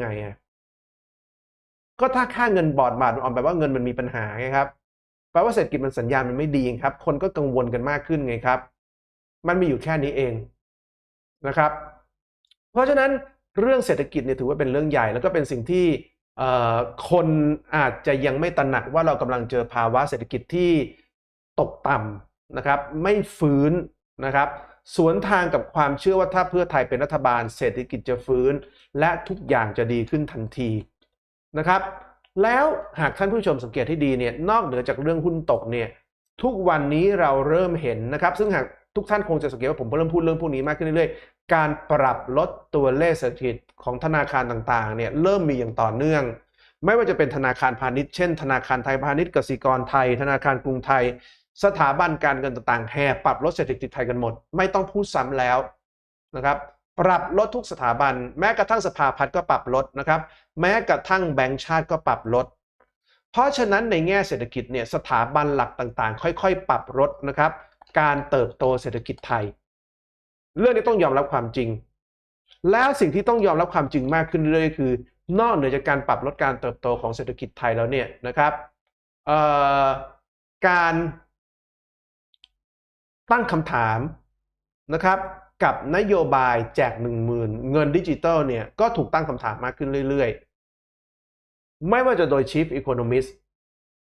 ไงอะก็ถ้าค่าเงินบอดบาทมันอ่อนแปลว่าเงินมันมีปัญหาไงครับแปลว่าเศรษฐกิจมันสัญญาณมันไม่ดีครับ คนก็กังวลกันมากขึ้นไงครับ มันมีอยู่แค่นี้เองนะครับ เพราะฉะนั้นเรื่องเศรษฐกิจเนี่ยถือว่าเป็นเรื่องใหญ่ แล้วก็เป็นสิ่งที่เอ่อคนอาจจะยังไม่ตระหนักว่าเรากำลังเจอภาวะเศรษฐกิจที่ตกต่ำนะครับ ไม่ฟื้นนะครับ สวนทางกับความเชื่อว่าถ้าเพื่อไทยเป็นรัฐบาลเศรษฐกิจจะฟื้น และทุกอย่างจะดีขึ้นทันทีนะครับ แล้วหากท่านผู้ชมสังเกตให้ดีเนี่ยนอกเหนือจากเรื่องหุ้นตกเนี่ยทุกวันนี้เราเริ่มเห็นนะครับ ซึ่งหากทุกท่านคงจะสังเกตว่าผมเริ่มพูดเรื่องพวกนี้มากขึ้นเรื่อยๆ การปรับลดตัวเลขเศรษฐกิจของธนาคารต่างๆเนี่ยเริ่มมีอย่างต่อเนื่อง ไม่ว่าจะเป็นธนาคารพาณิชย์เช่น ธนาคารไทยพาณิชย์กสิกรไทย ธนาคารกรุงไทย สถาบันการเงินต่างๆแห่ปรับลดเศรษฐกิจไทยกันหมด ไม่ต้องพูดซ้ำแล้วนะครับปรับลดทุกสถาบัน แม้กระทั่งสภาพัฒน์ก็ปรับลดนะครับ แม้กระทั่งแบงก์ชาติก็ปรับลด เพราะฉะนั้นในแง่เศรษฐกิจเนี่ยสถาบันหลักต่างๆ ค่อยๆ ปรับลดนะครับ การเติบโตเศรษฐกิจไทย เรื่องนี้ต้องยอมรับความจริง แล้วสิ่งที่ต้องยอมรับความจริงมากขึ้นเรื่อยๆคือ นอกเหนือจากการปรับลดการเติบโตของเศรษฐกิจไทยแล้วเนี่ยนะครับการ ตั้งคำถามนะครับกับนโยบายแจก 1 0,000 เงินดิจิตอลเนี่ยก็ถูกตั้งคำถามมากขึ้นเรื่อยๆ ไม่ว่าจะโดย Chief Economist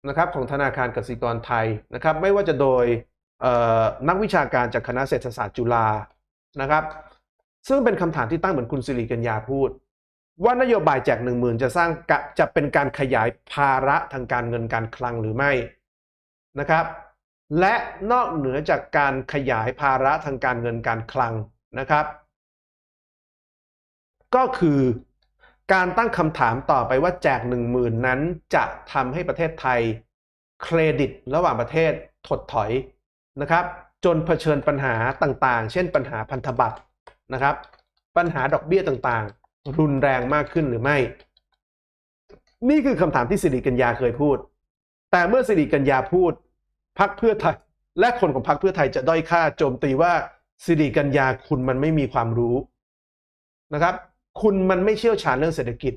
นะครับของธนาคารกสิกรไทยนะครับไม่ว่าจะโดยนักวิชาการจากคณะเศรษฐศาสตร์จุฬานะครับซึ่งเป็นคำถามที่ตั้งเหมือนคุณสิริกัญญาพูด ว่านโยบายแจก 1 0,000 จะสร้างจะเป็นการขยายภาระทางการเงินการคลังหรือไม่นะครับ และนอกเหนือจากการขยายภาระทางการเงินการคลังนะครับ ก็คือการตั้งคำถามต่อไปว่าแจก 1 0,000 นั้นจะทำให้ประเทศไทย เครดิตระหว่างประเทศถดถอยนะครับ จนเผชิญปัญหาต่างๆ เช่นปัญหาพันธบัตรนะครับ ปัญหาดอกเบี้ยต่างๆ รุนแรงมากขึ้นหรือไม่ นี่คือคำถามที่สิริกัญญาเคยพูด แต่เมื่อสิริกัญญาพูด พักเพื่อไทย และคนของพักเพื่อไทยจะด้อยค่าโจมตีว่าสิริกัญญาคุณมันไม่มีความรู้นะครับ คุณมันไม่เชี่ยวชาญเรื่องเศรษฐกิจ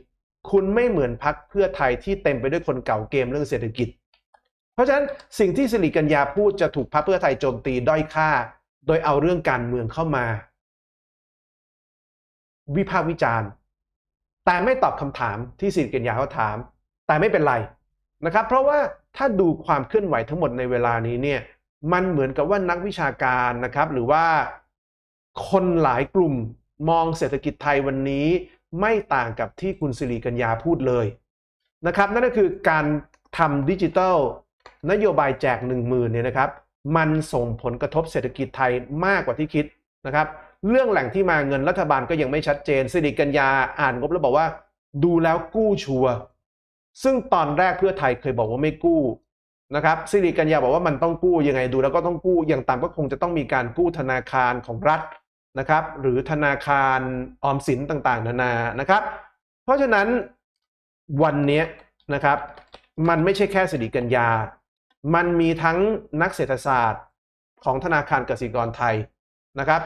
คุณไม่เหมือนพักเพื่อไทยที่เต็มไปด้วยคนเก่าเกมเรื่องเศรษฐกิจ เพราะฉะนั้นสิ่งที่สิริกัญญาพูดจะถูกพักเพื่อไทยโจมตีด้อยค่า โดยเอาเรื่องการเมืองเข้ามา วิพากษ์วิจารณ์ แต่ไม่ตอบคำถามที่สิริกัญญาเขาถาม แต่ไม่เป็นไร นะครับ เพราะว่าถ้าดูความเคลื่อนไหวทั้งหมดในเวลานี้เนี่ยมันเหมือนกับว่านักวิชาการนะครับ หรือว่าคนหลายกลุ่มมองเศรษฐกิจไทยวันนี้ไม่ต่างกับที่คุณสิริกัญญาพูดเลยนะครับ นั่นก็คือการทำดิจิทัลนโยบายแจก 1 0,000เนี่ยนะครับ มันส่งผลกระทบเศรษฐกิจไทยมากกว่าที่คิดนะครับ เรื่องแหล่งที่มาเงินรัฐบาลก็ยังไม่ชัดเจนสิริกัญญาอ่านงบแล้วบอกว่า ดูแล้วกู้ชัวร์ ซึ่งตอนแรกเพื่อไทยเคยบอกว่าไม่กู้นะครับสิริกัญญาบอกว่ามันต้องกู้ยังไงดู แล้วก็ต้องกู้อย่างต่ำก็คงจะต้องมีการกู้ธนาคารของรัฐนะครับ หรือธนาคารออมสินต่างๆ นานานะครับ เพราะฉะนั้นวันนี้นะครับมันไม่ใช่แค่สิริกัญญา มันมีทั้งนักเศรษฐศาสตร์ของธนาคารกสิกรไทยนะครับ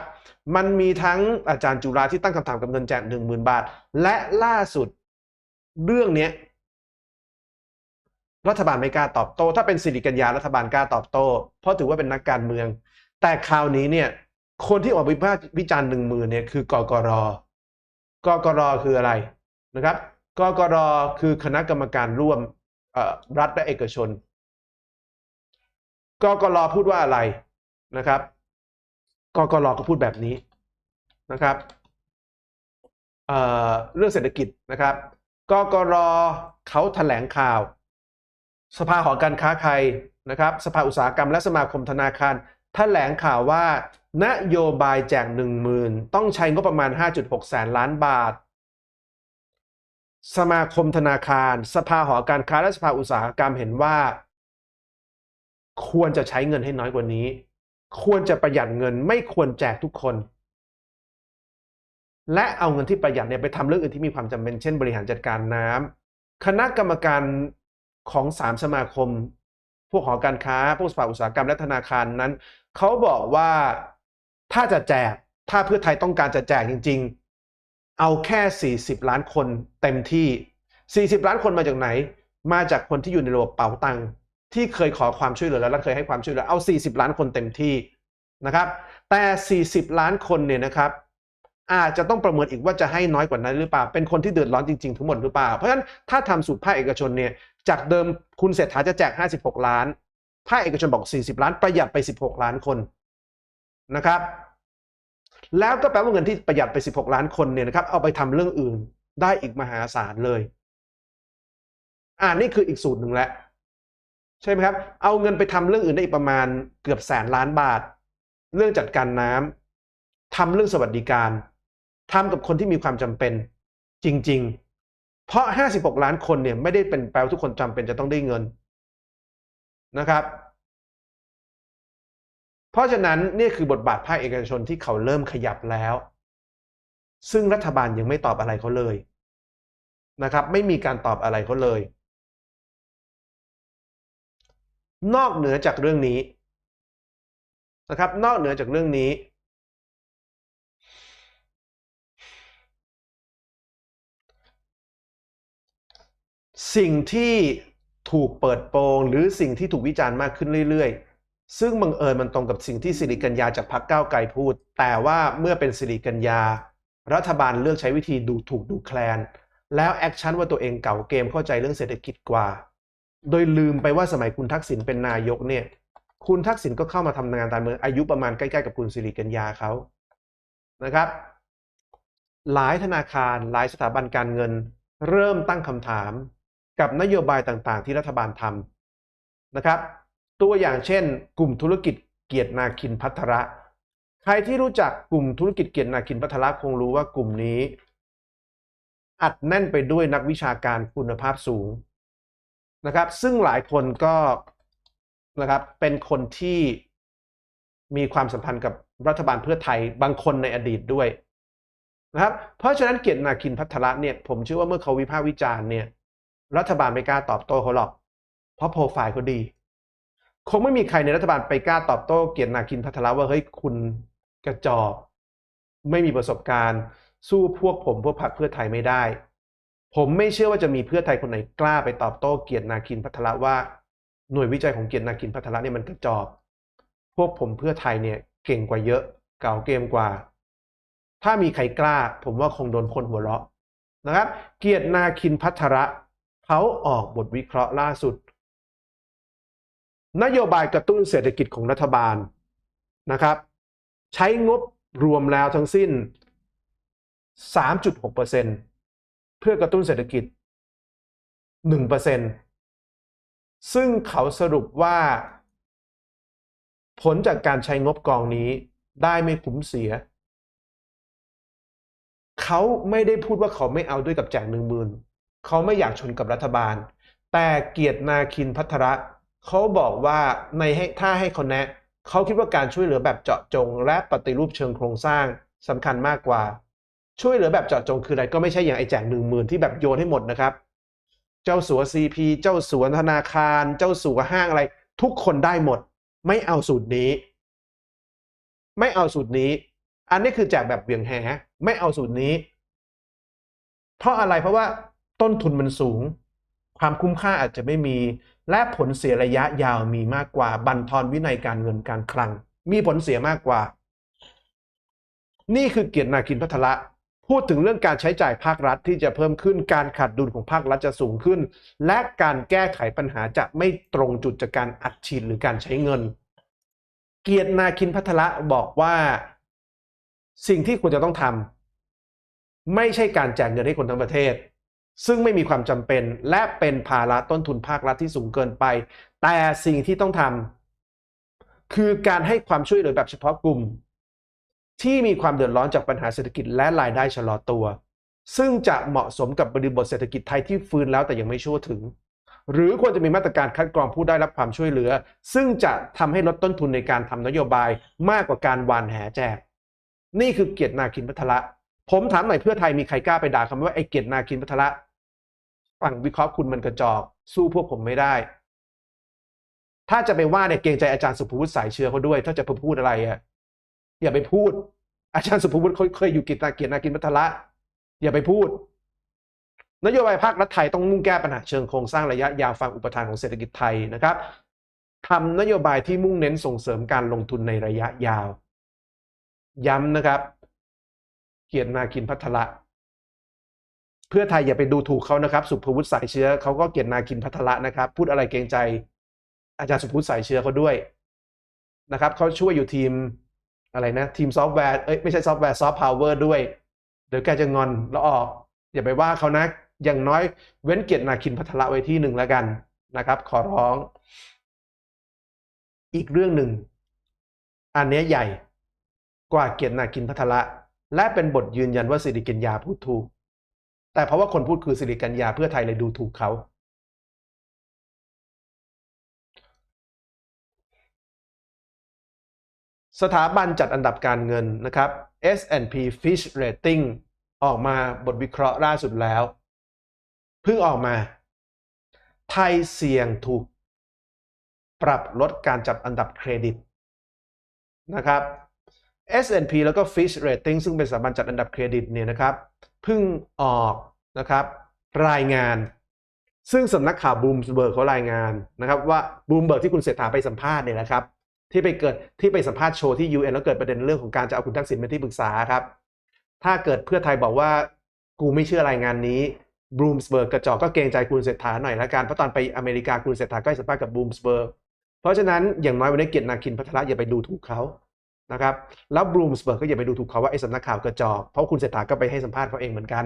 มันมีทั้งอาจารย์จุฬาที่ตั้งคำถามกับเงินแจกหนึ่งหมื่นบาท และล่าสุดเรื่องนี้ รัฐบาลไม่กล้าตอบโต้ถ้าเป็นสิริกัญญารัฐบาลกล้าตอบโต้ เพราะถือว่าเป็นนักการเมือง แต่คราวนี้เนี่ย คนที่ออกวิพากษ์วิจารณ์หนึ่งมือเนี่ยคือกกรกกรคืออะไรนะครับกกรคือคณะกรรมการร่วมรัฐและเอกชนกกรพูดว่าอะไรนะครับกกรก็พูดแบบนี้นะครับเเรื่องเศรษฐกิจนะครับกกรเขาแถลงข่าว สภาหอการค้าไทยนะครับสภาอุตสาหกรรมและสมาคมธนาคารแถลงข่าวว่า นโยบายแจก1 0,000 ต้องใช้งบประมาณ 5.6 แสนล้านบาท สมาคมธนาคาร สภาหอการค้าและสภาอุตสาหกรรมเห็นว่า ควรจะใช้เงินให้น้อยกว่านี้ ควรจะประหยัดเงินไม่ควรแจกทุกคน และเอาเงินที่ประหยัดเนี่ยไปทำเรื่องอื่นที่มีความจำเป็นเช่น บริหารจัดการน้ำคณะกรรมการ ของสามสมาคม พวกหอการค้า พวกสภาอุตสาหกรรมและธนาคารนั้น เขาบอกว่าถ้าจะแจก ถ้าเพื่อไทยต้องการจะแจกจริง ๆ เอาแค่ 40 ล้านคนเต็มที่ 40 ล้านคนมาจากไหน มาจากคนที่อยู่ในระบบเป๋าตังค์ที่เคยขอความช่วยเหลือแล้วและเคยให้ความช่วยเหลือเอา 40 ล้านคนเต็มที่นะครับ แต่ 40 ล้านคนเนี่ยนะครับอาจจะต้องประเมินอีกว่าจะให้น้อยกว่านั้นหรือเปล่า เป็นคนที่เดือดร้อนจริงๆทั้งหมดหรือเปล่า เพราะฉะนั้นถ้าทำสูตรภาคเอกชนเนี่ย จากเดิมคุณเศรษฐาจะแจก 56 ล้านภาคเอกชนบอก 40 ล้านประหยัดไป 16 ล้านคนนะครับ แล้วก็แปลว่าเงินที่ประหยัดไป 16 ล้านคนเนี่ยนะครับ เอาไปทำเรื่องอื่นได้อีกมหาศาลเลย อ่านี่คืออีกสูตรหนึ่งแล้วใช่ไหมครับ เอาเงินไปทำเรื่องอื่นได้อีกประมาณเกือบแสนล้านบาท เรื่องจัดการน้ำทำเรื่องสวัสดิการทำกับคนที่มีความจำเป็นจริง ๆ เพราะ 56 ล้านคนเนี่ยไม่ได้เป็นแปลว่าทุกคนจำเป็นจะต้องได้เงินนะครับ เพราะฉะนั้นนี่คือบทบาทภาคเอกชนที่เขาเริ่มขยับแล้ว ซึ่งรัฐบาลยังไม่ตอบอะไรเขาเลยนะครับ ไม่มีการตอบอะไรเขาเลย นอกเหนือจากเรื่องนี้นะครับ นอกเหนือจากเรื่องนี้ สิ่งที่ถูกเปิดโปงหรือสิ่งที่ถูกวิจารณ์มากขึ้นเรื่อยๆ ซึ่งบังเอิญมันตรงกับสิ่งที่สิริกัญญาจากพรรคก้าวไกลพูด แต่ว่าเมื่อเป็นสิริกัญญา รัฐบาลเลือกใช้วิธีดูถูกดูแคลน แล้วแอคชั่นว่าตัวเองเก่าเกมเข้าใจเรื่องเศรษฐกิจกว่า โดยลืมไปว่าสมัยคุณทักษิณเป็นนายกเนี่ยคุณทักษิณก็เข้ามาทำงานการเมืองอายุประมาณใกล้ๆกับคุณสิริกัญญาเขานะครับ หลายธนาคารหลายสถาบันการเงิน เริ่มตั้งคำถาม กับนโยบายต่างๆ ที่รัฐบาลทำนะครับ ตัวอย่างเช่น กลุ่มธุรกิจเกียรตินาคินพัทระ ใครที่รู้จักกลุ่มธุรกิจเกียรตินาคินพัทระคงรู้ว่ากลุ่มนี้ อัดแน่นไปด้วยนักวิชาการคุณภาพสูงนะครับ ซึ่งหลายคนก็นะครับเป็นคนที่มีความสัมพันธ์กับรัฐบาลเพื่อไทยบางคนในอดีตด้วยนะครับ เพราะฉะนั้นเกียรตินาคินพัทระเนี่ยผมเชื่อว่าเมื่อเขาวิพากษ์วิจารณ์เนี่ย รัฐบาลไม่กล้าตอบโต้เขาหรอก เพราะโปรไฟล์เขาดี คงไม่มีใครในรัฐบาลไปกล้าตอบโต้เกียรตินาคินพัทระว่าเฮ้ยคุณกระจอกไม่มีประสบการณ์ สู้พวกผมพวกพรรคเพื่อไทยไม่ได้ ผมไม่เชื่อว่าจะมีเพื่อไทยคนไหนกล้าไปตอบโต้เกียรตินาคินพัทระว่าหน่วยวิจัยของเกียรตินาคินพัทระเนี่ยมันกระจอกพวกผมเพื่อไทยเนี่ยเก่งกว่าเยอะ เก่าเกมกว่า ถ้ามีใครกล้า ผมว่าคงโดนคนหัวเราะนะครับ เกียรตินาคินพัทระ เขาออกบทวิเคราะห์ล่าสุด นโยบายกระตุ้นเศรษฐกิจของรัฐบาลนะครับ ใช้งบรวมแล้วทั้งสิ้น 3.6%เพื่อกระตุ้นเศรษฐกิจ 1%ซึ่งเขาสรุปว่า ผลจากการใช้งบกองนี้ได้ไม่คุ้มเสีย เขาไม่ได้พูดว่าเขาไม่เอาด้วยกับแจกหนึ่งหมื่น เขาไม่อยากชนกับรัฐบาล แต่เกียรตินาคินพัทระเขาบอกว่าในให้ถ้าให้เขาแนะเขาคิดว่าการช่วยเหลือแบบเจาะจง และปฏิรูปเชิงโครงสร้างสำคัญมากกว่า ช่วยเหลือแบบเจาะจงคืออะไรก็ไม่ใช่อย่างไอแจกหนึ่งหมื่นที่แบบโยนให้หมดนะครับ เจ้าสัวซีพีเจ้าสัวธนาคาร เจ้าสัวห้างอะไร ทุกคนได้หมด ไม่เอาสูตรนี้ ไม่เอาสูตรนี้ อันนี้คือแจกแบบเบี่ยงแหไม่เอาสูตรนี้ เพราะอะไรเพราะว่า ต้นทุนมันสูง ความคุ้มค่าอาจจะไม่มี และผลเสียระยะยาวมีมากกว่า บันทอนวินัยการเงินการคลัง มีผลเสียมากกว่า นี่คือเกียรตินาคินพัทละพูดถึงเรื่องการใช้จ่ายภาครัฐที่จะเพิ่มขึ้น การขาดดุลของภาครัฐจะสูงขึ้น และการแก้ไขปัญหาจะไม่ตรงจุดจากการอัดฉีดหรือการใช้เงิน เกียรตินาคินพัทละบอกว่า สิ่งที่ควรจะต้องทำไม่ใช่การแจกเงินให้คนทั้งประเทศ ซึ่งไม่มีความจำเป็นและเป็นภาระต้นทุนภาครัฐที่สูงเกินไป แต่สิ่งที่ต้องทำคือการให้ความช่วยเหลือแบบเฉพาะกลุ่ม ที่มีความเดือดร้อนจากปัญหาเศรษฐกิจและรายได้ชะลอตัว ซึ่งจะเหมาะสมกับบริบทเศรษฐกิจไทยที่ฟื้นแล้วแต่ยังไม่ชั่วถึง หรือควรจะมีมาตรการคัดกรองผู้ได้รับความช่วยเหลือ ซึ่งจะทำให้ลดต้นทุนในการทำนโยบายมากกว่าการวานแหแจก นี่คือเกียรตินาคินพัทละผมถามหน่อยเพื่อไทยมีใครกล้าไปด่าคำว่าไอ้เกียรตินาคินพัทละ ฝั่งวิเคราะห์คุณมันกระจอก สู้พวกผมไม่ได้ ถ้าจะไปว่าเนี่ยเกรงใจอาจารย์สุภวุฒิสายเชื้อเขาด้วย ถ้าจะพูดอะไรอะอย่าไปพูด อาจารย์สุภวุฒิเขาเคยอยู่กิจนาเกียรตินากินพัทละ อย่าไปพูด นโยบายภาครัฐไทยต้องมุ่งแก้ปัญหาเชิงโครงสร้างระยะยาวฟังอุปทานของเศรษฐกิจไทยนะครับทำนโยบายที่มุ่งเน้นส่งเสริมการลงทุนในระยะยาว ย้ำนะครับ เกียรตินาคินพัทละ เพื่อไทยอย่าไปดูถูกเขานะครับ สุภวุฒิสายเชื้อเขาก็เกียรตินาคินพัทละนะครับ พูดอะไรเกรงใจ อาจารย์สุภวุฒิสายเชื้อเขาด้วยนะครับเขาช่วยอยู่ทีมอะไรนะ ทีมซอฟต์แวร์เอ้ยไม่ใช่ซอฟต์แวร์ซอฟต์พาวเวอร์ด้วยเดี๋ยวแกจะงอนแล้วออก อย่าไปว่าเขานะอย่างน้อยเว้นเกียรตินาคินพัทละไว้ที่หนึ่งแล้วกันนะครับ ขอร้อง อีกเรื่องหนึ่ง อันนี้ใหญ่กว่าเกียรตินาคินพัทละและเป็นบทยืนยันว่าสิริกัญญาพูดถูก แต่เพราะว่าคนพูดคือสิริกัญญาเพื่อไทยเลยดูถูกเขา สถาบันจัดอันดับการเงินนะครับ S&P Fitch Rating ออกมาบทวิเคราะห์ล่าสุดแล้ว เพิ่งออกมา ไทยเสี่ยงถูก ปรับลดการจัดอันดับเครดิตนะครับ S&P แล้วก็ Fitch Rating ซึ่งเป็นสถาบันจัดอันดับเครดิตเนี่ยนะครับเพิ่งออกนะครับรายงาน ซึ่งสำนักข่าวบูมเบิร์กเขารายงานนะครับว่าบูมเบิร์กที่คุณเศรษฐาไปสัมภาษณ์เนี่ยนะครับที่ไปเกิดที่ไปสัมภาษณ์โชว์ที่ UN แล้วเกิดประเด็นเรื่องของการจะเอาคุณทักษิณเป็นที่ปรึกษาครับ ถ้าเกิดเพื่อไทยบอกว่ากูไม่เชื่อรายงานนี้บูมสเบิร์กกระจอกก็เกรงใจคุณเศรษฐาหน่อยละกันเพราะตอนไปอเมริกาคุณเศรษฐาก็ให้สัมภาษณ์กับบูมสเบิร์กเพราะฉะนั้นอย่างน้อยวันนี้เกียรตินาคินพัทระอย่าไปดูถูกเขา นะครับแล้วบรูมสเบิร์กก็อย่าไปดูถูกเขาว่าไอ้สำนักข่าวกระจอกเพราะคุณเศรษฐาก็ไปให้สัมภาษณ์เขาเองเหมือนกัน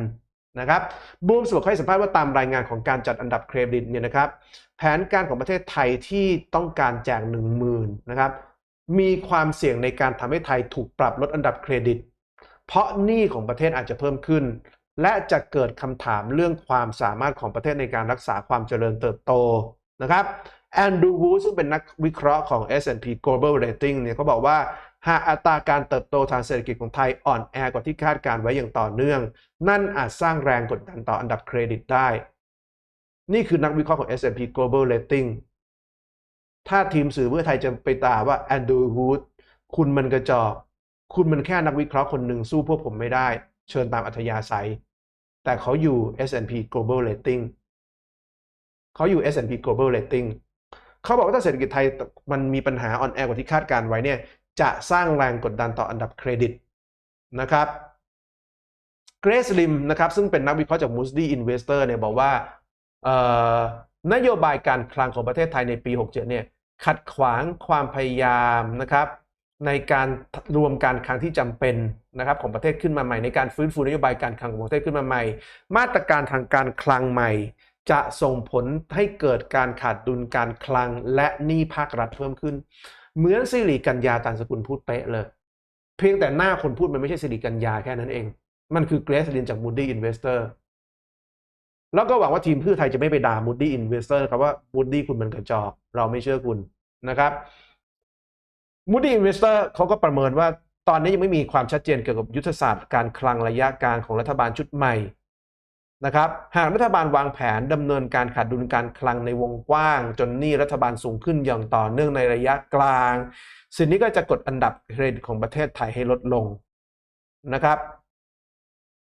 นะครับบรูมสเบิร์กให้สัมภาษณ์ว่าตามรายงานของการจัดอันดับเครดิตเนี่ยนะครับแผนการของประเทศไทยที่ต้องการแจกหนึ่งหมื่นนะครับมีความเสี่ยงในการทำให้ไทยถูกปรับลดอันดับเครดิต เพราะหนี้ของประเทศอาจจะเพิ่มขึ้น และจะเกิดคำถามเรื่องความสามารถของประเทศในการรักษาความเจริญเติบโตนะครับแอนดรูวูซึ่งเป็นนักวิเคราะห์ของ S&P Global Rating เนี่ยเขาบอกว่า หากอัตราการเติบโตทางเศรษฐกิจของไทยอ่อนแอกว่าที่คาดการไว้อย่างต่อเนื่อง นั่นอาจสร้างแรงกดดันต่ออันดับเครดิตได้ นี่คือนักวิเคราะห์ของ S&P Global Rating ถ้าทีมสื่อเพื่อไทยจะไปตาว่าแอนดรูวูดคุณมันกระจอก คุณมันแค่นักวิเคราะห์คนหนึ่งสู้พวกผมไม่ได้ เชิญตามอัธยาศัย แต่เขาอยู่ S&P Global Rating เขาอยู่ S&P Global Rating เขาบอกว่าถ้าเศรษฐกิจไทยมันมีปัญหาอ่อนแอกว่าที่คาดการไว้เนี่ย จะสร้างแรงกดดันต่ออันดับเครดิตนะครับเกรซลิมนะครับซึ่งเป็นนักวิเคราะห์จาก Moody Investor เนี่ยบอกว่านโยบายการคลังของประเทศไทยในปี 67 เนี่ยขัดขวางความพยายามนะครับในการรวมการคลังที่จำเป็นนะครับของประเทศขึ้นมาใหม่ ในการฟื้นฟูนโยบายการคลังของประเทศขึ้นมาใหม่ มาตรการทางการคลังใหม่ จะส่งผลให้เกิดการขาดดุลการคลังและหนี้ภาครัฐเพิ่มขึ้น เหมือนสิริกัญญาตานสกุลพูดเป๊ะเลย เพียงแต่หน้าคนพูดมันไม่ใช่สิริกัญญาแค่นั้นเอง มันคือเกรซลินจาก Moody Investor แล้วก็หวังว่าทีมเพื่อไทยจะไม่ไปด่า Moody Investor ครับว่า Moody คุณมันกระจอก เราไม่เชื่อคุณนะครับ Moody Investor เขาก็ประเมินว่าตอนนี้ยังไม่มีความชัดเจนเกี่ยวกับยุทธศาสตร์การคลังระยะกางของรัฐบาลชุดใหม่ นะครับหากรัฐบาลวางแผนดำเนินการขาดดุลการคลังในวงกว้าง จนหนี้รัฐบาลสูงขึ้นอย่างต่อเนื่องในระยะกลาง สิ่งนี้ก็จะกดอันดับเครดิตของประเทศไทยให้ลดลงนะครับ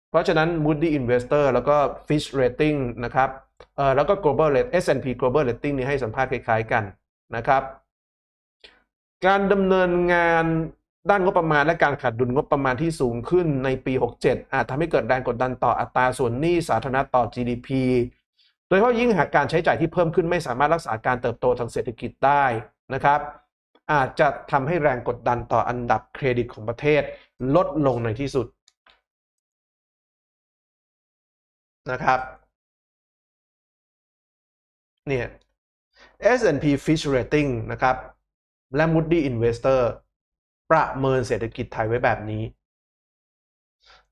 เพราะฉะนั้น Moody Investor แล้วก็ Fitch Rating นะครับเออแล้วก็ Global Rate S&P Global Rating นี่ให้สัมภาษณ์คล้ายๆกันนะครับ การดำเนินงาน ด้านงบประมาณและการขาดดุลงบประมาณที่สูงขึ้นในปี 67 อาจทำให้เกิดแรงกดดันต่ออัตราส่วนหนี้สาธารณะต่อ GDP โดยเฉพาะยิ่งหากการใช้จ่ายที่เพิ่มขึ้นไม่สามารถรักษาการเติบโตทางเศรษฐกิจได้นะครับ อาจจะทำให้แรงกดดันต่ออันดับเครดิตของประเทศลดลงในที่สุดนะครับเนี่ย S&P Fitch Rating นะครับ และ Moody Investor ประเมินเศรษฐกิจไทยไว้แบบนี้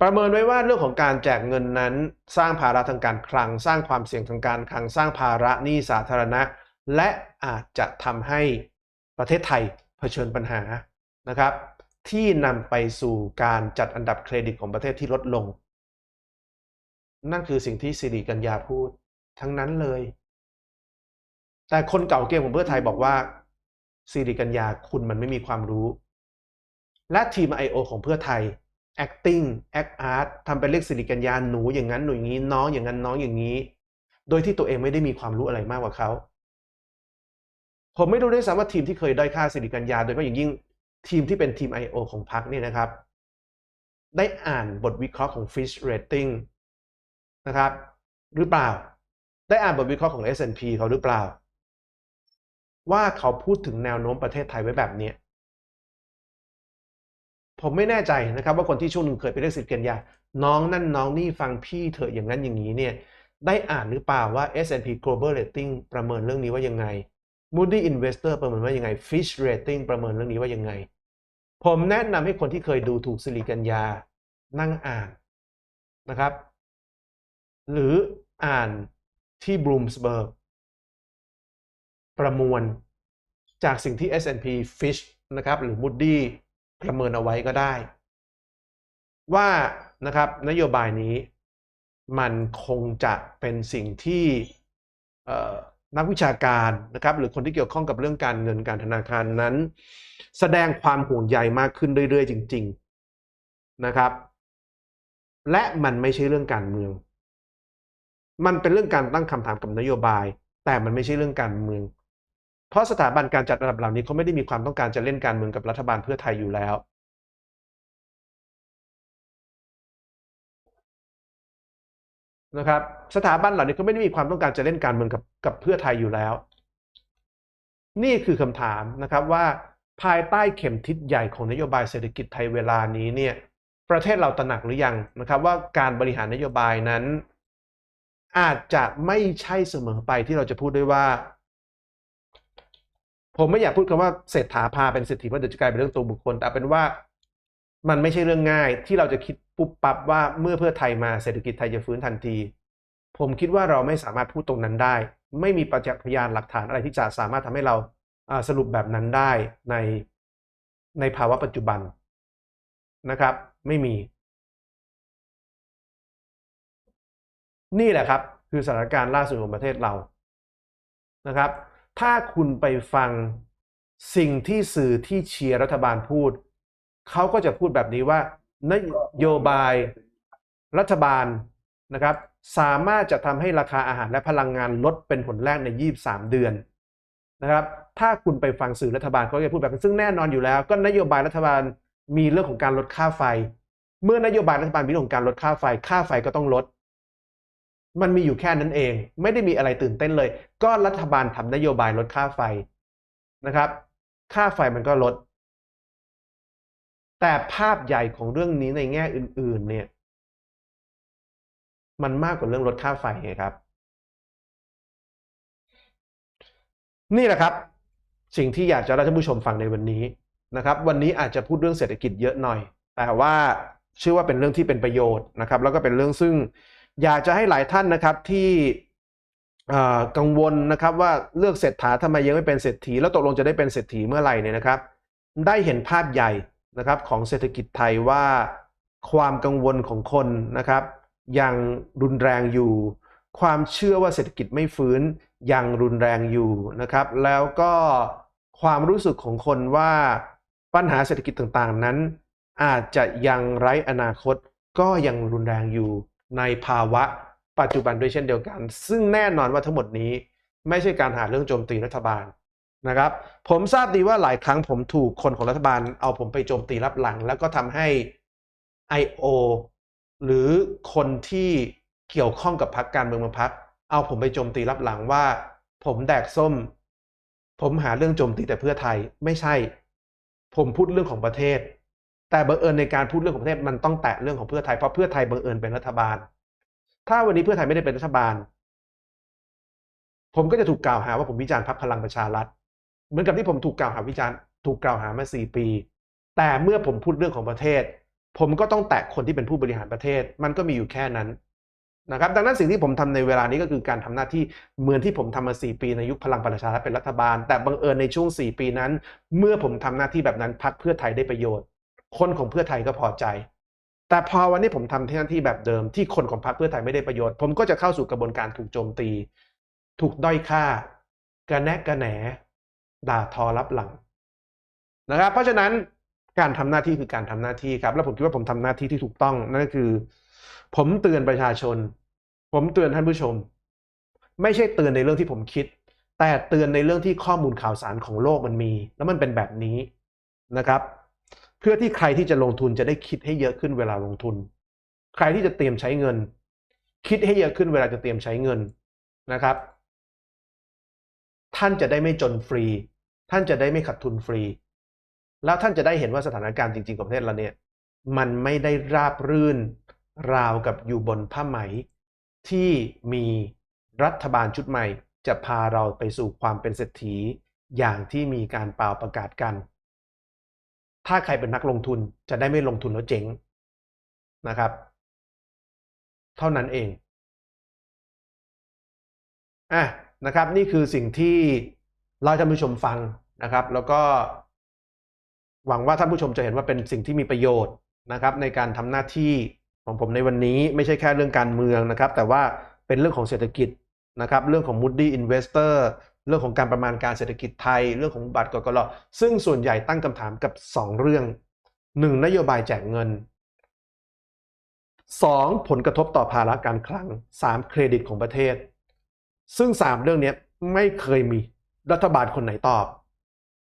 ประเมินไว้ว่าเรื่องของการแจกเงินนั้น สร้างภาระทางการคลัง สร้างความเสี่ยงทางการคลังสร้างภาระหนี้สาธารณะ และอาจจะทำให้ประเทศไทยเผชิญปัญหานะครับ ที่นำไปสู่การจัดอันดับเครดิตของประเทศที่ลดลง นั่นคือสิ่งที่สิริกัญญาพูดทั้งนั้นเลย แต่คนเก่าเกมของเพื่อไทยบอกว่าสิริกัญญาคุณมันไม่มีความรู้ และทีม I.O. ของเพื่อไทย acting act art ทำเป็นเรียกสิริกัญญาหนูอย่างนั้นหนูอย่างนี้น้องอย่างนั้นน้องอย่างนี้ โดยที่ตัวเองไม่ได้มีความรู้อะไรมากกว่าเขา ผมไม่รู้ด้วยซ้ำว่าทีมที่เคยด้อยค่าสิริกัญญา โดยเฉพาะอย่างยิ่งทีมที่เป็นทีม I.O. ของพรรคเนี่ยนะครับ ได้อ่านบทวิเคราะห์ของ Fish Rating นะครับ หรือเปล่า ได้อ่านบทวิเคราะห์ของ S&P เขาหรือเปล่า ว่าเขาพูดถึงแนวโน้มประเทศไทยไว้แบบนี้ ผมไม่แน่ใจนะครับว่าคนที่ช่วงหนึ่งเคยไปเรียกสิทธิ์เกียรติยา น้องนั่นน้องนี่ฟังพี่เถอะอย่างนั้นอย่างนี้เนี่ยได้อ่านหรือเปล่าว่า S&P Global Rating ประเมินเรื่องนี้ว่ายังไง Moody Investor ประเมินว่ายังไง Fish Rating ประเมินเรื่องนี้ว่ายังไง ผมแนะนำให้คนที่เคยดูถูกสิริกัญญา นั่งอ่านนะครับ หรืออ่านที่ Bloomsburg ประมวลจากสิ่งที่ S&P Fish นะครับ หรือ Moody ประเมินเอาไว้ก็ได้ ว่านะครับนโยบายนี้มันคงจะเป็นสิ่งที่นักวิชาการนะครับหรือคนที่เกี่ยวข้องกับเรื่องการเงินการธนาคารนั้น แสดงความห่วงใยมากขึ้นเรื่อยๆ จริง ๆนะครับ และมันไม่ใช่เรื่องการเมือง มันเป็นเรื่องการตั้งคำถามกับนโยบาย แต่มันไม่ใช่เรื่องการเมือง เพราะสถาบันการจัดระดับเหล่านี้เขาไม่ได้มีความต้องการจะเล่นการเมืองกับรัฐบาลเพื่อไทยอยู่แล้วนะครับสถาบันเหล่านี้ก็ไม่ได้มีความต้องการจะเล่นการเมืองกับกับเพื่อไทยอยู่แล้ว นี่คือคำถามนะครับว่าภายใต้เข็มทิศใหญ่ของนโยบายเศรษฐกิจไทยเวลานี้เนี่ยประเทศเราตระหนักหรือยังนะครับ ว่าการบริหารนโยบายนั้น อาจจะไม่ใช่เสมอไปที่เราจะพูดได้ว่า ผมไม่อยากพูดคำว่าเศรษฐาพาเป็นเศรษฐีเพราะเดี๋ยวจะกลายเป็นเรื่องตัวบุคคล แต่เป็นว่ามันไม่ใช่เรื่องง่าย ที่เราจะคิดปุ๊บปั๊บว่าเมื่อเพื่อไทยมาเศรษฐกิจไทยจะฟื้นทันที ผมคิดว่าเราไม่สามารถพูดตรงนั้นได้ ไม่มีประจักษ์พยานหลักฐานอะไรที่จะสามารถทำให้เราสรุปแบบนั้นได้ในในภาวะปัจจุบันนะครับ ไม่มี นี่แหละครับ คือสถานการณ์ล่าสุดของประเทศเรานะครับ ถ้าคุณไปฟังสิ่งที่สื่อที่เชียร์รัฐบาลพูด เขาก็จะพูดแบบนี้ว่านโยบายรัฐบาลนะครับ สามารถจะทำให้ราคาอาหารและพลังงานลดเป็นผลแรกใน 23 เดือนนะครับ ถ้าคุณไปฟังสื่อรัฐบาลเขาจะพูดแบบซึ่งแน่นอนอยู่แล้ว ก็นโยบายรัฐบาลมีเรื่องของการลดค่าไฟ เมื่อนโยบายรัฐบาลมีเรื่องของการลดค่าไฟ ค่าไฟก็ต้องลด มันมีอยู่แค่นั้นเอง ไม่ได้มีอะไรตื่นเต้นเลย ก็รัฐบาลทำนโยบายลดค่าไฟนะครับ ค่าไฟมันก็ลด แต่ภาพใหญ่ของเรื่องนี้ในแง่อื่น ๆ เนี่ย มันมากกว่าเรื่องลดค่าไฟไงครับ นี่แหละครับ สิ่งที่อยากจะให้ท่านผู้ชมฟังในวันนี้นะครับ วันนี้อาจจะพูดเรื่องเศรษฐกิจเยอะหน่อย แต่ว่าเชื่อว่าเป็นเรื่องที่เป็นประโยชน์นะครับ แล้วก็เป็นเรื่องซึ่ง อยากจะให้หลายท่านนะครับที่กังวลนะครับว่าเลือกเศรษฐาทำไมยังไม่เป็นเศรษฐี แล้วตกลงจะได้เป็นเศรษฐีเมื่อไหร่เนี่ยนะครับ ได้เห็นภาพใหญ่นะครับของเศรษฐกิจไทยว่าความกังวลของคนนะครับยังรุนแรงอยู่ ความเชื่อว่าเศรษฐกิจไม่ฟื้นยังรุนแรงอยู่นะครับ แล้วก็ความรู้สึกของคนว่าปัญหาเศรษฐกิจต่างๆนั้น อาจจะยังไร้อนาคตก็ยังรุนแรงอยู่ ในภาวะปัจจุบันด้วยเช่นเดียวกัน ซึ่งแน่นอนว่าทั้งหมดนี้ไม่ใช่การหาเรื่องโจมตีรัฐบาลนะครับ ผมทราบดีว่าหลายครั้งผมถูกคนของรัฐบาลเอาผมไปโจมตีรับหลัง แล้วก็ทำให้ I.O. หรือคนที่เกี่ยวข้องกับพรรคการเมืองบางพรรคเอาผมไปโจมตีรับหลังว่า ผมแดกส้ม ผมหาเรื่องโจมตีแต่เพื่อไทยไม่ใช่ ผมพูดเรื่องของประเทศ แต่บังเอิญในการพูดเรื่องของประเทศมันต้องแตะเรื่องของเพื่อไทยเพราะเพื่อไทยบังเอิญเป็นรัฐบาล ถ้าวันนี้เพื่อไทยไม่ได้เป็นรัฐบาล ผมก็จะถูกกล่าวหาว่าผมวิจารณ์พรรคพลังประชารัฐ เหมือนกับที่ผมถูกกล่าวหาวิจารณ์ถูกกล่าวหามาสี่ปี แต่เมื่อผมพูดเรื่องของประเทศ ผมก็ต้องแตะคนที่เป็นผู้บริหารประเทศ มันก็มีอยู่แค่นั้นนะครับดังนั้นสิ่งที่ผมทำในเวลานี้ก็คือการทำหน้าที่เหมือนที่ผมทำมา 4 ปีในยุคพลังประชารัฐเป็นรัฐบาล แต่บังเอิญในช่วง 4 ปีนั้น เมื่อผมทำหน้าที่แบบนั้นพรรคเพื่อไทยได้ประโยชน์ คนของเพื่อไทยก็พอใจ แต่พอวันนี้ผมทำหน้าที่แบบเดิมที่คนของพรรคเพื่อไทยไม่ได้ประโยชน์ ผมก็จะเข้าสู่กระบวนการถูกโจมตี ถูกด้อยค่ากระแนะกระแหนด่าทอรับหลังนะครับเพราะฉะนั้นการทำหน้าที่คือการทำหน้าที่ครับ แล้วผมคิดว่าผมทำหน้าที่ที่ถูกต้องนั่นก็คือ ผมเตือนประชาชน ผมเตือนท่านผู้ชม ไม่ใช่เตือนในเรื่องที่ผมคิด แต่เตือนในเรื่องที่ข้อมูลข่าวสารของโลกมันมี แล้วมันเป็นแบบนี้นะครับ เพื่อที่ใครที่จะลงทุนจะได้คิดให้เยอะขึ้นเวลาลงทุน ใครที่จะเตรียมใช้เงิน คิดให้เยอะขึ้นเวลาจะเตรียมใช้เงินนะครับ ท่านจะได้ไม่จนฟรี ท่านจะได้ไม่ขาดทุนฟรี แล้วท่านจะได้เห็นว่าสถานการณ์จริงๆของประเทศเราเนี่ย มันไม่ได้ราบรื่นราวกับอยู่บนผ้าไหม ที่มีรัฐบาลชุดใหม่ จะพาเราไปสู่ความเป็นเศรษฐีอย่างที่มีการเป่าประกาศกัน ถ้าใครเป็นนักลงทุนจะได้ไม่ลงทุนแล้วเจ๊งนะครับ เท่านั้นเองอะนะครับ นี่คือสิ่งที่เราจะผู้ชมฟังนะครับ แล้วก็หวังว่าท่านผู้ชมจะเห็นว่าเป็นสิ่งที่มีประโยชน์นะครับ ในการทำหน้าที่ของผมในวันนี้ไม่ใช่แค่เรื่องการเมืองนะครับ แต่ว่าเป็นเรื่องของเศรษฐกิจนะครับ เรื่องของ Moody Investor เรื่องของการประมาณการเศรษฐกิจไทย เรื่องของบัตรกกรซึ่งส่วนใหญ่ตั้งคำถามกับ 2 เรื่อง 1. นโยบายแจกเงิน 2. ผลกระทบต่อภาระการคลัง 3. เครดิตของประเทศ ซึ่ง 3 เรื่องนี้ไม่เคยมีรัฐบาลคนไหนตอบ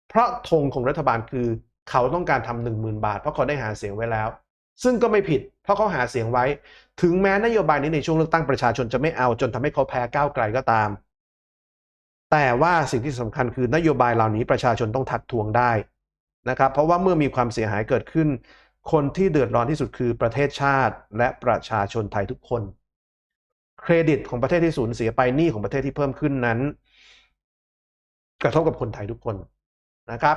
เพราะธงของรัฐบาลคือเขาต้องการทำหนึ่งหมื่นบาท เพราะเขาได้หาเสียงไว้แล้ว ซึ่งก็ไม่ผิด เพราะเขาหาเสียงไว้ ถึงแม้นโยบายนี้ในช่วงเลือกตั้งประชาชนจะไม่เอาจนทำให้เขาแพ้ก้าวไกลก็ตาม แต่ว่าสิ่งที่สำคัญคือนโยบายเหล่านี้ประชาชนต้องทักทวงได้นะครับ เพราะว่าเมื่อมีความเสียหายเกิดขึ้น คนที่เดือดร้อนที่สุดคือประเทศชาติ และประชาชนไทยทุกคน เครดิตของประเทศที่สูญเสียไปหนี้ของประเทศที่เพิ่มขึ้นนั้น กระทบกับคนไทยทุกคนนะครับ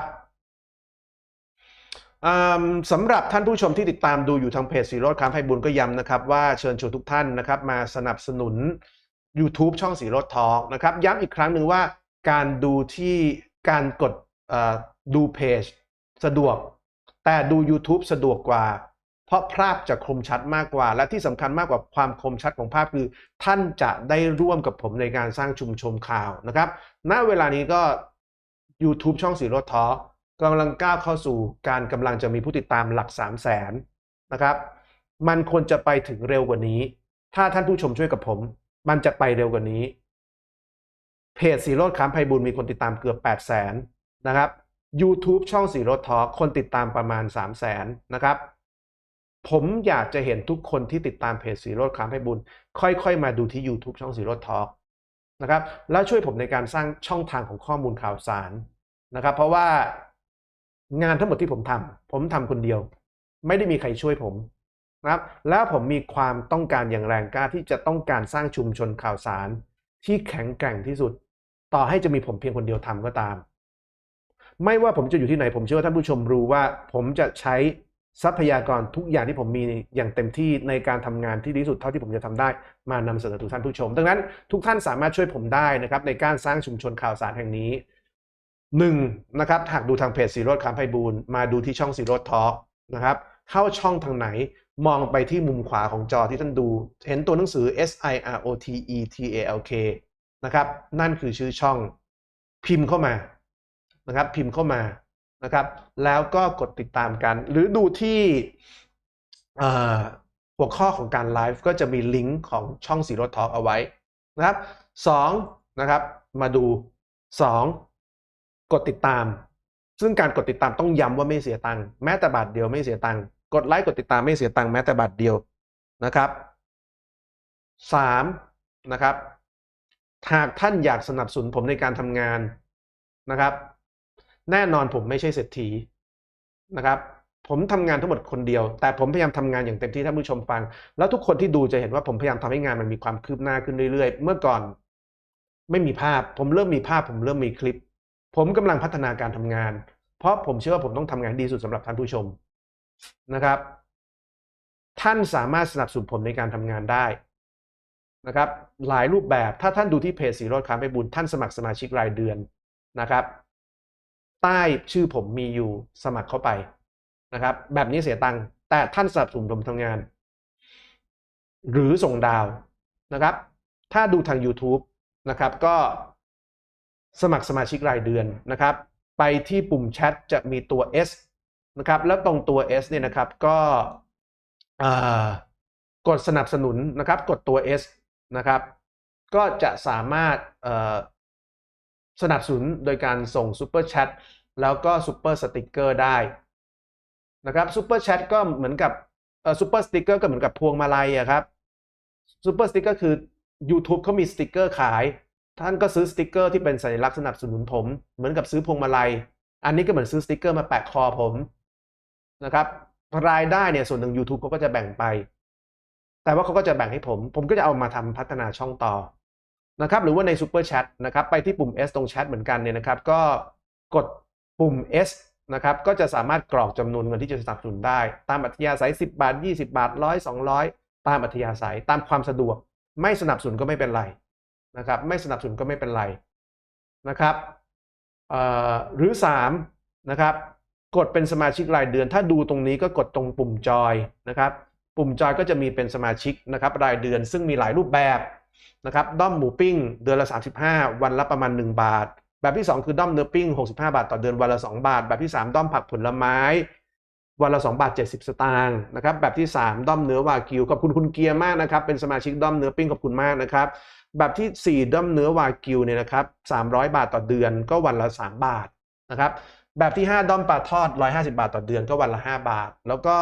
สำหรับท่านผู้ชมที่ติดตามดูอยู่ทางเพจสีรดค้ามไพบุญก็ย้ำนะครับ ว่าเชิญชวนทุกท่านนะครับ มาสนับสนุน YouTube ช่องสีรดทองนะครับ ย้ำอีกครั้งหนึ่งว่าการดูที่การกดดูเพจสะดวก แต่ดู YouTube สะดวกกว่า เพราะภาพจะคมชัดมากกว่า และที่สำคัญมากกว่าความคมชัดของภาพคือ ท่านจะได้ร่วมกับผมในการสร้างชุมชนข่าวนะครับณเวลานี้ก็ YouTube ช่องสีรดทอกำลังก้าวเข้าสู่การกำลังจะมีผู้ติดตามหลัก 3 0 0แสนนะครับ มันควรจะไปถึงเร็วกว่านี้ ถ้าท่านผู้ชมช่วยกับผม มันจะไปเร็วกว่านี้ เพจสีโรดค้ามไพบุญมีคนติดตามเกือบ 8 0 0แสนนะครับ YouTube ช่องสีโรดทอคนติดตามประมาณ 3 0 0แสนนะครับ ผมอยากจะเห็นทุกคนที่ติดตามเพจสีโรดค้ามไพบุญค่อยๆ มาดูที่ YouTube ช่องสีโรดทอนะครับ แล้วช่วยผมในการสร้างช่องทางของข้อมูลข่าวสารนะครับ เพราะว่างานทั้งหมดที่ผมทำผมทำคนเดียว ไม่ได้มีใครช่วยผม นะครับ แล้วผมมีความต้องการอย่างแรงกล้าที่จะต้องการสร้างชุมชนข่าวสาร ที่แข็งแกร่งที่สุด ต่อให้จะมีผมเพียงคนเดียวทำก็ตาม ไม่ว่าผมจะอยู่ที่ไหนผมเชื่อว่าท่านผู้ชมรู้ว่า ผมจะใช้ทรัพยากรทุกอย่างที่ผมมีอย่างเต็มที่ในการทำงานที่ดีสุดเท่าที่ผมจะทำได้ มานำเสนอทุกท่านผู้ชม ดังนั้นทุกท่านสามารถช่วยผมได้นะครับในการสร้างชุมชนข่าวสารแห่งนี้หนึ่งนะครับหากดูทางเพจสีรดคำไพบูลมาดูที่ช่องสีรดทอนะครับเข้าช่องทางไหน มองไปที่มุมขวาของจอที่ท่านดู เห็นตัวหนังสือ S I R O T E T A L K นะครับ นั่นคือชื่อช่องพิมพ์เข้ามานะครับ พิมพ์เข้ามานะครับ แล้วก็กดติดตามกัน หรือดูที่หัวข้อของการไลฟ์ก็จะมีลิงก์ของช่องสีรดทอกเอาไว้นะครับสองนะครับ มาดูสองกดติดตาม ซึ่งการกดติดตามต้องย้ำว่าไม่เสียตังค์แม้แต่บาทเดียวไม่เสียตังค์ กดไลค์กดติดตามไม่เสียตังค์แม้แต่บาทเดียวนะครับสามนะครับ หากท่านอยากสนับสนุนผมในการทำงานนะครับ แน่นอนผมไม่ใช่เศรษฐีนะครับผมทำงานทั้งหมดคนเดียว แต่ผมพยายามทำงานอย่างเต็มที่ท่านผู้ชมฟัง แล้วทุกคนที่ดูจะเห็นว่าผมพยายามทำให้งานมันมีความคืบหน้าขึ้นเรื่อยๆ เมื่อก่อนไม่มีภาพ ผมเริ่มมีภาพ ผมเริ่มมีคลิป ผมกำลังพัฒนาการทำงาน เพราะผมเชื่อว่าผมต้องทำงานดีสุดสำหรับท่านผู้ชม นะครับ ท่านสามารถสนับสนุนผมในการทำงานได้นะครับหลายรูปแบบถ้าท่านดูที่เพจสีรถค้าไปบุญท่านสมัครสมาชิกรายเดือนนะครับ ใต้ชื่อผมมีอยู่สมัครเข้าไปนะครับ แบบนี้เสียตังค์แต่ท่านสนับสนุนผมทำงาน หรือส่งดาวนะครับ ถ้าดูทาง YouTube นะครับก็สมัครสมาชิกรายเดือนนะครับ ไปที่ปุ่มแชทจะมีตัว S นะครับแล้วตรงตัว S เนี่ยนะครับก็กดสนับสนุนนะครับกดตัว S นะครับก็จะสามารถสนับสนุนโดยการส่งซูเปอร์แชทแล้วก็ซูเปอร์สติกเกอร์ได้นะครับซูเปอร์แชทก็เหมือนกับซูเปอร์สติกเกอร์ก็เหมือนกับพวงมาลัยอะครับซูเปอร์สติกเกอร์คือ YouTube เขามีสติกเกอร์ขาย ท่านก็ซื้อสติกเกอร์ที่เป็นสัญลักษณ์สนับสนุนผม เหมือนกับซื้อพวงมาลัย อันนี้ก็เหมือนซื้อสติกเกอร์มาแปะคอผม นะครับรายได้เนี่ยส่วนหนึ่ง YouTube เขาก็จะแบ่งไป แต่ว่าเขาก็จะแบ่งให้ผม ผมก็จะเอามาทำพัฒนาช่องต่อนะครับหรือว่าใน Super Chat นะครับไปที่ปุ่ม S ตรงแชทเหมือนกันเนี่ยนะครับ ก็กดปุ่ม S นะครับก็จะสามารถกรอกจำนวนเงินที่จะสนับสนุนได้ ตามอัธยาศัย 10 บาท 20 บาท 100 200 ตามอัธยาศัยตามความสะดวก ไม่สนับสนุนก็ไม่เป็นไรนะครับไม่สนับสนุนก็ไม่เป็นไรนะครับเอ่อหรือ 3 นะครับ กดเป็นสมาชิกรายเดือน ถ้าดูตรงนี้ก็กดตรงปุ่มจอยนะครับ ปุ่มจอยก็จะมีเป็นสมาชิกนะครับรายเดือนซึ่งมีหลายรูปแบบนะครับด้อมหมูปิ้งเดือนละ 35 วันละประมาณ 1 บาท แบบที่ 2 คือด้อมเนื้อปิ้ง 65 บาท ต่อเดือนวันละ 2 บาท แบบที่ 3 ด้อมผักผลไม้ วันละ 2 บาท 70 สตางค์นะครับแบบที่ 3 ด้อมเนื้อวากิวขอบคุณคุณเกียร์มากนะครับเป็นสมาชิกด้อมเนื้อปิ้งขอบคุณมากนะครับแบบที่ 4 ด้อมเนื้อวากิวเนี่ยนะครับ300 บาทต่อเดือนก็วันละ 3 บาทนะครับ แบบที่ 5ด้อมปลาทอด 150 บาทต่อเดือนก็วันละ 5 บาท แล้วก็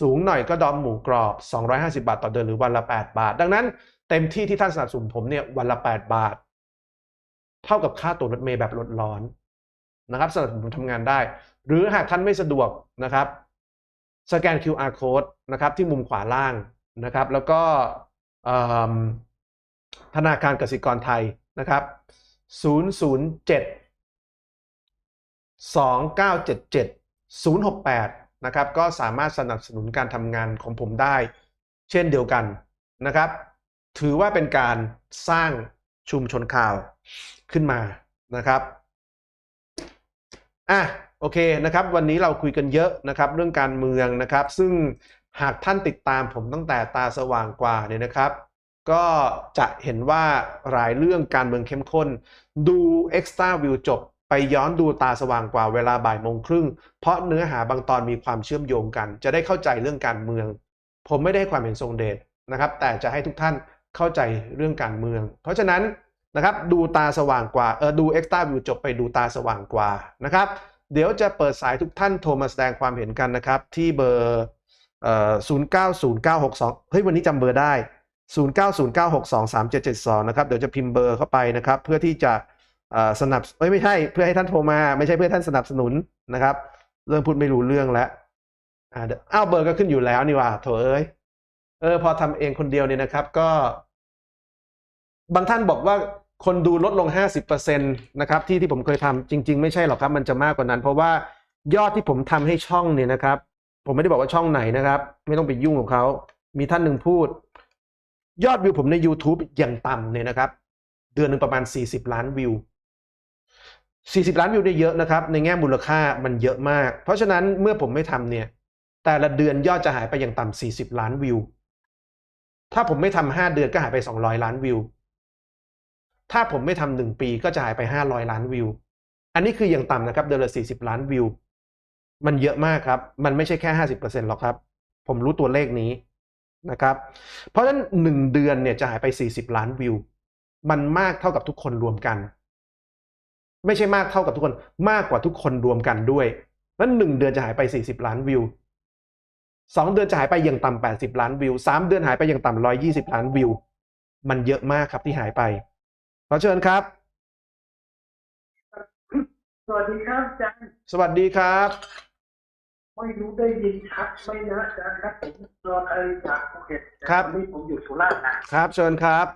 สูงหน่อยก็ดอมหมูกรอบ 250 บาทต่อเดือนหรือวันละ 8 บาท ดังนั้นเต็มที่ที่ท่านสนับสนุนผมเนี่ยวันละ 8 บาท เท่ากับค่าตั๋วรถเมล์แบบลดร้อนนะครับสำหรับผมทำงานได้ หรือหากท่านไม่สะดวกนะครับ สแกน QR code นะครับที่มุมขวาล่างนะครับ แล้วก็ธนาคารกสิกรไทยนะครับ 007 2977 068 นะครับ ก็สามารถสนับสนุนการทำงานของผมได้ เช่นเดียวกันนะครับ ถือว่าเป็นการสร้างชุมชนข่าวขึ้นมานะครับอะโอเคนะครับ วันนี้เราคุยกันเยอะนะครับ เรื่องการเมืองนะครับ ซึ่งหากท่านติดตามผมตั้งแต่ตาสว่างกว่าเนี่ยนะครับ ก็จะเห็นว่าหลายเรื่องการเมืองเข้มข้น ดู Extra View จบ ไปย้อนดูตาสว่างกว่าเวลาบ่ายโมงครึ่ง เพราะเนื้อหาบางตอนมีความเชื่อมโยงกัน จะได้เข้าใจเรื่องการเมือง ผมไม่ได้ความเห็นทรงเดชนะครับ แต่จะให้ทุกท่านเข้าใจเรื่องการเมือง เพราะฉะนั้นนะครับดูตาสว่างกว่าเออดู Extra View จบไปดูตาสว่างกว่านะครับ เดี๋ยวจะเปิดสายทุกท่านโทรมาแสดงความเห็นกันนะครับ ที่เบอร์เอ่อ090962เฮ้ยวันนี้จำเบอร์ได้ 0909623772 นะครับ เดี๋ยวจะพิมพ์เบอร์เข้าไปนะครับ เพื่อที่จะ สนับเอ้ยไม่ใช่เพื่อให้ท่านโทรมา ไม่ใช่เพื่อท่านสนับสนุนนะครับ เรื่องพูดไม่รู้เรื่องแล้วอ้าเอาวเบอร์ก็ขึ้นอยู่แล้วนี่ว่าโถเอ้ยเออพอทำเองคนเดียวเนี่ยนะครับ ก็ บางท่านบอกว่าคนดูลดลง 50%นะครับที่ที่ผมเคยทำจริง ๆ ไม่ใช่หรอกครับมันจะมากกว่านั้น เพราะว่ายอดที่ผมทำให้ช่องเนี่ยนะครับ ผมไม่ได้บอกว่าช่องไหนนะครับ ไม่ต้องไปยุ่งกับเขามีท่านหนึ่งพูด ยอดวิวผมใน YouTube อย่างต่ำเนี่ยนะครับ เดือนหนึ่งประมาณ 40 ล้านวิว 40 ล้านวิวได้เยอะนะครับ ในแง่มูลค่ามันเยอะมาก เพราะฉะนั้นเมื่อผมไม่ทำเนี่ย แต่ละเดือนยอดจะหายไปอย่างต่ำ40 ล้านวิว ถ้าผมไม่ทำห้าเดือนก็หายไป 200 ล้านวิว ถ้าผมไม่ทำหนึ่งปีก็จะหายไป 500 ล้านวิว อันนี้คืออย่างต่ำนะครับเดือนละ 40 ล้านวิว มันเยอะมากครับ มันไม่ใช่แค่ 50%หรอกครับ ผมรู้ตัวเลขนี้นะครับ เพราะฉะนั้นหนึ่งเดือนเนี่ยจะหายไป 40 ล้านวิว มันมากเท่ากับทุกคนรวมกัน ไม่ใช่มากเท่ากับทุกคน มากกว่าทุกคนรวมกันด้วยนั้นหนึ่งเดือนจะหายไป 40 ล้านวิวสองเดือนจะหายไปอย่างต่ำ80 ล้านวิวสามเดือนหายไปอย่างต่ำ120 ล้านวิว มันเยอะมากครับที่หายไป ขอเชิญครับ สวัสดีครับอาจารย์สวัสดีครับ ไม่รู้ได้ยินชัดไหมนะอาจารย์ครับผมรอใครจากภูเก็ตแต่ครับตอนนี้ผมอยู่สุราษฎร์นะครับ เชิญครับ